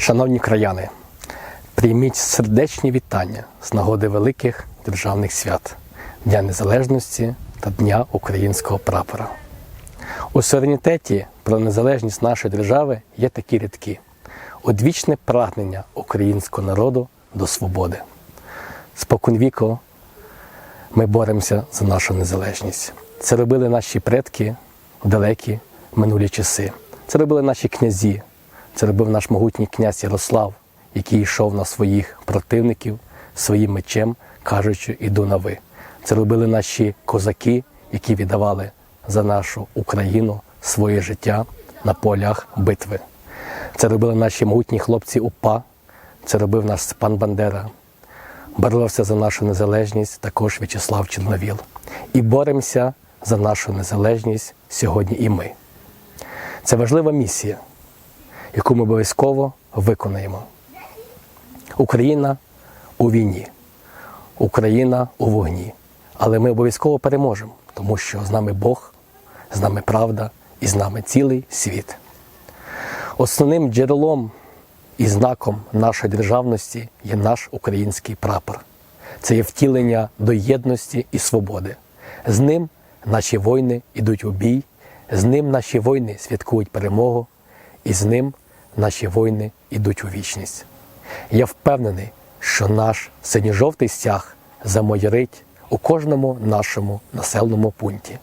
Шановні краяни, прийміть сердечні вітання з нагоди великих державних свят Дня Незалежності та Дня українського прапора. У суверенітеті про незалежність нашої держави є такі рядки: одвічне прагнення українського народу до свободи. Споконвіку ми боремося за нашу незалежність. Це робили наші предки в далекі минулі часи. Це робили наші князі. Це робив наш могутній князь Ярослав, який йшов на своїх противників своїм мечем, кажучи, іду на ви. Це робили наші козаки, які віддавали за нашу Україну своє життя на полях битви. Це робили наші могутні хлопці УПА, це робив наш Степан Бандера. Боровся за нашу незалежність також В'ячеслав Чорновіл. І боремося за нашу незалежність сьогодні і ми. Це важлива місія, яку ми обов'язково виконаємо. Україна у війні, Україна у вогні. Але ми обов'язково переможемо, тому що з нами Бог, з нами правда і з нами цілий світ. Основним джерелом і знаком нашої державності є наш український прапор. Це є втілення до єдності і свободи. З ним наші воїни йдуть у бій, з ним наші воїни святкують перемогу, і з ним наші воїни йдуть у вічність. Я впевнений, що наш синьо-жовтий стяг замоярить у кожному нашому населеному пункті.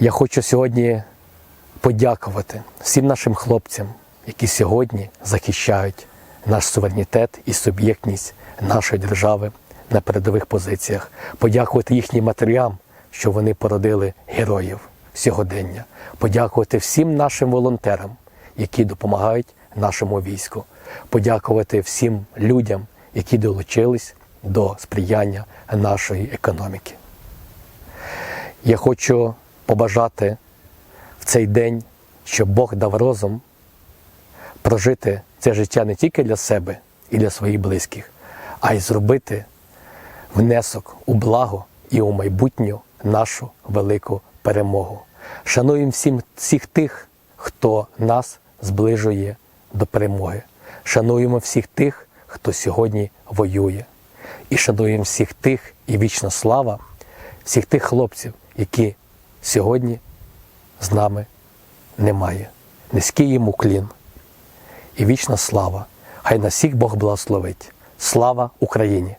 Я хочу сьогодні подякувати всім нашим хлопцям, які сьогодні захищають наш суверенітет і суб'єктність нашої держави на передових позиціях, подякувати їхнім матерям, що вони породили героїв сьогодення, подякувати всім нашим волонтерам, які допомагають нашому війську, подякувати всім людям, які долучились до сприяння нашої економіки. Я хочу побажати в цей день, щоб Бог дав розум прожити це життя не тільки для себе і для своїх близьких, а й зробити внесок у благо і у майбутню нашу велику перемогу. Шануємо всім всіх тих, хто нас зближує до перемоги. Шануємо всіх тих, хто сьогодні воює. І шануємо всіх тих, і вічна слава, всіх тих хлопців, які сьогодні з нами немає. Низький їм уклін і вічна слава. Хай на всіх Бог благословить. Слава Україні!